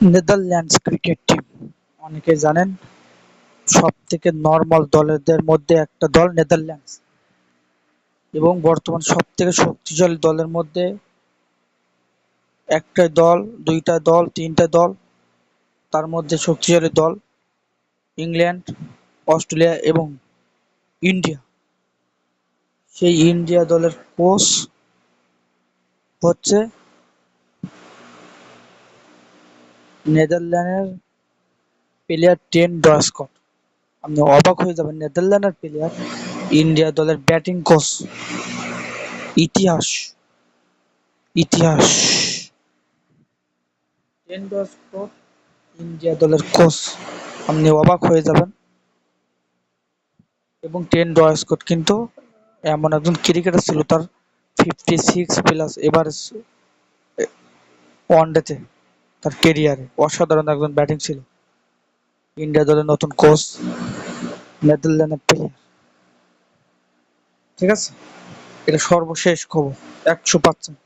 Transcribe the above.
Netherlands cricket team. অনেকে জানেন সব থেকে নর্মাল দলেদের মধ্যে একটা দল নেদারল্যান্ডস। এবং বর্তমান সব থেকে শক্তিশালী দলের মধ্যে একটা দল, দুইটা দল, তিনটা দল, তার মধ্যে শক্তিশালী দল ইংল্যান্ড, অস্ট্রেলিয়া এবং ইন্ডিয়া। সেই ইন্ডিয়া দলের কোচ হচ্ছে নেদারল্যান্ডের প্লেয়ার টেন ডয়স্কট আপনি অবাক হয়ে যাবেন, নেদারল্যান্ডের প্লেয়ার ইন্ডিয়া দলের ব্যাটিং কোচ ইতিহাস ইতিহাস। টেন ডয়স্কট ইন্ডিয়া দলের কোচ আপনি অবাক হয়ে যাবেন। এবং টেন ডয়স্কট কিন্তু এমন একজন ক্রিকেটার ছিল, তার ফিফটি সিক্স প্লাস এভারেজ ওয়ানডেতে তার কেরিয়ারে অসাধারণ একজন ব্যাটিং ছিল। ইন্ডিয়া দলের নতুন কোচ নেদারল্যান্ডের প্লেয়ার ঠিক আছে? এটা সর্বশেষ খবর, একশো পার্সেন্ট